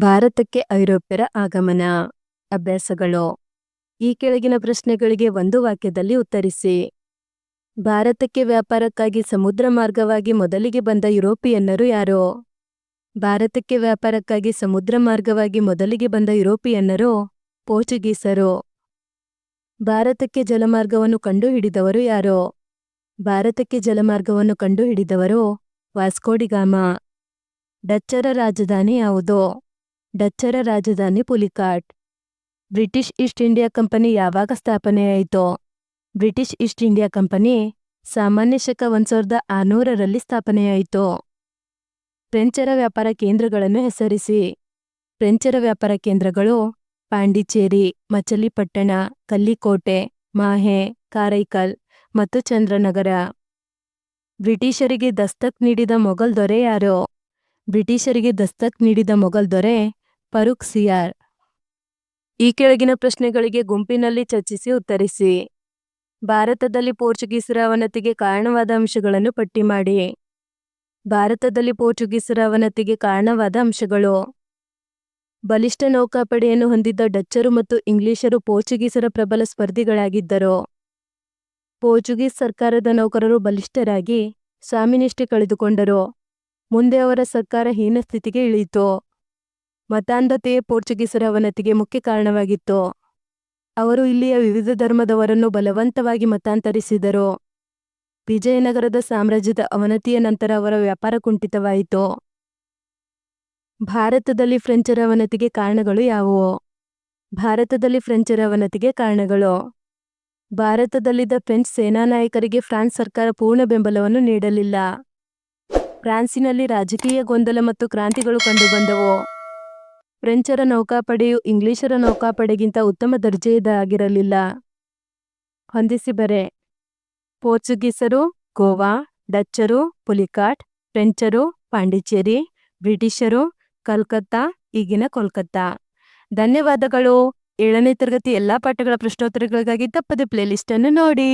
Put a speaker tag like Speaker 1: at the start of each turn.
Speaker 1: ಭಾರತಕ್ಕೆ ಐರೋಪ್ಯರ ಆಗಮನ. ಅಭ್ಯಾಸಗಳು. ಈ ಕೆಳಗಿನ ಪ್ರಶ್ನೆಗಳಿಗೆ ಒಂದು ವಾಕ್ಯದಲ್ಲಿ ಉತ್ತರಿಸಿ. ಭಾರತಕ್ಕೆ ವ್ಯಾಪಾರಕ್ಕಾಗಿ ಸಮುದ್ರ ಮಾರ್ಗವಾಗಿ ಮೊದಲಿಗೆ ಬಂದ ಯುರೋಪಿಯನ್ನರು ಯಾರು? ಭಾರತಕ್ಕೆ ವ್ಯಾಪಾರಕ್ಕಾಗಿ ಸಮುದ್ರ ಮಾರ್ಗವಾಗಿ ಮೊದಲಿಗೆ ಬಂದ ಯುರೋಪಿಯನ್ನರು? ಪೋರ್ಚುಗೀಸರು. ಭಾರತಕ್ಕೆ ಜಲಮಾರ್ಗವನ್ನು ಕಂಡುಹಿಡಿದವರು ಯಾರು? ಭಾರತಕ್ಕೆ ಜಲಮಾರ್ಗವನ್ನು ಕಂಡುಹಿಡಿದವರು ವಾಸ್ಕೋಡಿಗಾಮ ಡಚ್ಚರ ರಾಜಧಾನಿ ಯಾವುದು? ಡಚ್ಚರ ರಾಜಧಾನಿ Pulicat British East India company ಯಾವಾಗ ಸ್ಥಾಪನೆಯಾಯಿತೋ. ಬ್ರಿಟಿಷ್ ಈಸ್ಟ್ ಇಂಡಿಯಾ ಕಂಪನಿ ಸಾಮಾನ್ಯ ಶಕ ಒಂದು ಸಾವಿರದ ಆರುನೂರರಲ್ಲಿ ಸ್ಥಾಪನೆಯಾಯಿತು. ಫ್ರೆಂಚರ ವ್ಯಾಪಾರ ಕೇಂದ್ರಗಳನ್ನು ಹೆಸರಿಸಿ. ಫ್ರೆಂಚರ ವ್ಯಾಪಾರ ಕೇಂದ್ರಗಳು ಪಾಂಡಿಚೇರಿ, ಮಚಲಿಪಟ್ಟಣ, ಕಲ್ಲಿಕೋಟೆ, ಮಾಹೆ, ಕಾರೈಕಲ್ ಮತ್ತು ಚಂದ್ರನಗರ. ಬ್ರಿಟಿಷರಿಗೆ ದಸ್ತಕ್ ನೀಡಿದ ಮೊಘಲ್ ದೊರೆ ಯಾರು? ಬ್ರಿಟಿಷರಿಗೆ ದಸ್ತಕ್ ನೀಡಿದ ಮೊಘಲ್ ದೊರೆ ಫರೂಕ್ ಸಿಯಾರ್. ಈ ಕೆಳಗಿನ ಪ್ರಶ್ನೆಗಳಿಗೆ ಗುಂಪಿನಲ್ಲಿ ಚರ್ಚಿಸಿ ಉತ್ತರಿಸಿ. ಭಾರತದಲ್ಲಿ ಪೋರ್ಚುಗೀಸರ ಅವನತಿಗೆ ಕಾರಣವಾದ ಅಂಶಗಳನ್ನು ಪಟ್ಟಿ ಮಾಡಿ. ಭಾರತದಲ್ಲಿ ಪೋರ್ಚುಗೀಸರ ಅವನತಿಗೆ ಕಾರಣವಾದ ಅಂಶಗಳು. ಬಲಿಷ್ಠ ನೌಕಾಪಡೆಯನ್ನು ಹೊಂದಿದ್ದ ಡಚ್ಚರು ಮತ್ತು ಇಂಗ್ಲಿಷರು ಪೋರ್ಚುಗೀಸರ ಪ್ರಬಲ ಸ್ಪರ್ಧಿಗಳಾಗಿದ್ದರು. ಪೋರ್ಚುಗೀಸ್ ಸರ್ಕಾರದ ನೌಕರರು ಬಲಿಷ್ಠರಾಗಿ ಸ್ವಾಮಿನಿಷ್ಠೆ ಕಳೆದುಕೊಂಡರು. ಮುಂದೆ ಅವರ ಸರ್ಕಾರ ಹೀನ ಸ್ಥಿತಿಗೆ ಇಳಿಯಿತು. ಮತಾಂಧತೆಯೇ ಪೋರ್ಚುಗೀಸರ ಅವನತಿಗೆ ಮುಖ್ಯ ಕಾರಣವಾಗಿತ್ತು. ಅವರು ಇಲ್ಲಿಯ ವಿವಿಧ ಧರ್ಮದವರನ್ನು ಬಲವಂತವಾಗಿ ಮತಾಂತರಿಸಿದರು. ವಿಜಯನಗರದ ಸಾಮ್ರಾಜ್ಯದ ಅವನತಿಯ ನಂತರ ಅವರ ವ್ಯಾಪಾರ ಕುಂಠಿತವಾಯಿತು. ಭಾರತದಲ್ಲಿ ಫ್ರೆಂಚರ ಅವನತಿಗೆ ಕಾರಣಗಳು ಯಾವುವು? ಭಾರತದಲ್ಲಿ ಫ್ರೆಂಚರ ಅವನತಿಗೆ ಕಾರಣಗಳು? ಭಾರತದಲ್ಲಿದ್ದ ಫ್ರೆಂಚ್ ಸೇನಾನಾಯಕರಿಗೆ ಫ್ರಾನ್ಸ್ ಸರ್ಕಾರ ಪೂರ್ಣ ಬೆಂಬಲವನ್ನು ನೀಡಲಿಲ್ಲ. ಫ್ರಾನ್ಸಿನಲ್ಲಿ ರಾಜಕೀಯ ಗೊಂದಲ ಮತ್ತು ಕ್ರಾಂತಿಗಳು ಕಂಡುಬಂದವು. ಫ್ರೆಂಚರ ನೌಕಾಪಡೆಯು ಇಂಗ್ಲಿಷರ ನೌಕಾಪಡೆಗಿಂತ ಉತ್ತಮ ದರ್ಜೆಯದಾಗಿರಲಿಲ್ಲ ಹೊಂದಿಸಿ ಬರೆ. ಪೋರ್ಚುಗೀಸರು, ಗೋವಾ, ಡಚ್ಚರು, ಪುಲಿಕಾಟ್, ಫ್ರೆಂಚರು, ಪಾಂಡಿಚೇರಿ, ಬ್ರಿಟಿಷರು, ಕಲ್ಕತ್ತಾ, ಈಗಿನ ಕೋಲ್ಕತ್ತಾ. ಧನ್ಯವಾದಗಳು. ಏಳನೇ ತರಗತಿ ಎಲ್ಲಾ ಪಾಠಗಳ ಪ್ರಶ್ನೋತ್ತರಗಳಿಗಾಗಿ ತಪ್ಪದೆ ಪ್ಲೇಲಿಸ್ಟನ್ನು ನೋಡಿ.